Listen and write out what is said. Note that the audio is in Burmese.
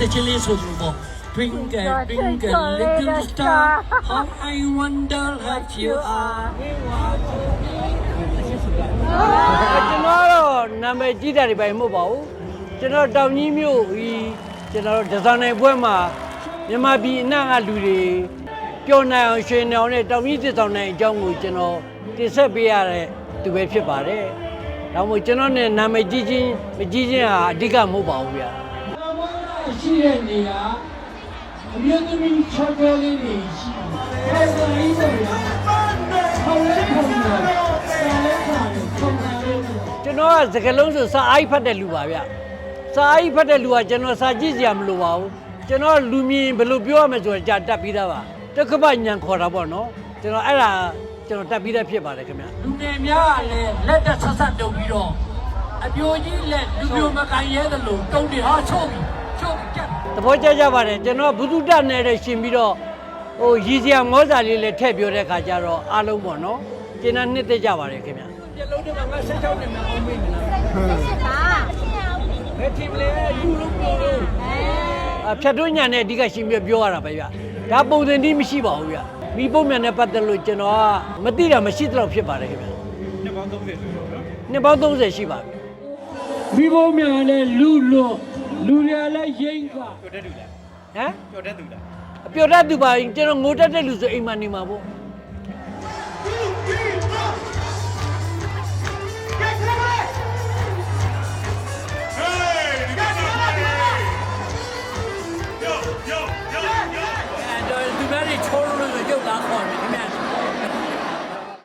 တချင်းလေးဆိုလို့ပေါ့ Twinkle twinkle little star how I wonder if you are ကျွန်တော်ကတော့နာမည်ကြီးတာတွေပဲမဟုတ်ပါဘူးကျွန်တော်တောင်ကြီးမြို့ဒီကျွန်တော်ဒဇန်နယ်ပွဲမှာမြန်မာပြည်အနှံ့ကလူတွေပျော်နိုင်အောင်ရွှင်နိုင်အောင်နဲ့တောင်ကြီးတစ်ဆောင်နိုင်အကြောင်းကိုကျွန်တော်တင်ဆက်ပေးရတဲ့သူပဲဖြစ်ပါတယ်ဒါမှမဟုတ်ကျွန်တော်နဲ့နာမည်ကြီးချင်းမကြီးချင်းဟာအဓိကမဟုတ်ပါဘူးဗျာ ရှိတဲ့နေရာအမျိုးသမီးချောချောလေးတွေရှိတယ်။အဲဒီဆိုရင်ခေါင်းလေးခေါင်းလေးဆာလေးဆာလေးခေါင်းလေးတွေကျွန်တော်ကစကလုံးဆိုစာအိုက်ဖတ်တဲ့လူပါဗျစာအိုက်ဖတ်တဲ့လူကကျွန်တော်စာကြည့်စရာမလိုပါဘူးကျွန်တော်လူမြင်ဘယ်လိုပြောရမလဲဆိုတော့ကြာတက်ပြီးသားပါတက္ကပညံခေါ်တာပေါ့နော်ကျွန်တော်အဲ့ဒါကျွန်တော်တက်ပြီးသားဖြစ်ပါတယ်ခင်ဗျလူငယ်များကလည်းလက်တက်ဆက်ဆက်တုံပြီးတော့အပြိုကြီးလက်လူပြိုမကန်ရဲတယ်လို့တုံးတယ်ဟာချုပ်ပြီချုပ်ပြီကြက် သဘောကျကြပါတယ်ကျွန်တော်ဘုသူတနဲ့လည်းရှင်ပြီးတော့ဟိုရည်စရာငေါစာလေးလည်းထည့်ပြောတဲ့ခါကျတော့အားလုံးပေါ့နော်ကျင်းတဲ့နှစ်သက်ကြပါတယ်ခင်ဗျပြလုံးတွေမှာငါဆက်ချောင်းနေမှာအောင်မေးမလားစစ်ပါဘယ်ทีมလဲလူလုံးပြိုလို့အဖြတ်တွင်းညာနဲ့အဓိကရှင်ပြပြောရတာပဲဗျဒါပုံစံတိမရှိပါဘူးဗျမိပုံမြန်နဲ့ပတ်သက်လို့ကျွန်တော်ကမသိတာမရှိတော့ဖြစ်ပါတယ်ခင်ဗျနှစ်ပေါင်း30ဆိုတော့နှစ်ပေါင်း30ရှိပါပြီမိဘများလည်းလူလွန် လူတွေလည်းရိမ့်ကဟမ်ပျော်တတ်သူလားအပျော်တတ်သူပါရင်ကျွန်တော်ငိုတတ်တဲ့လူဆိုအိမ်မှာနေမှာပေါ့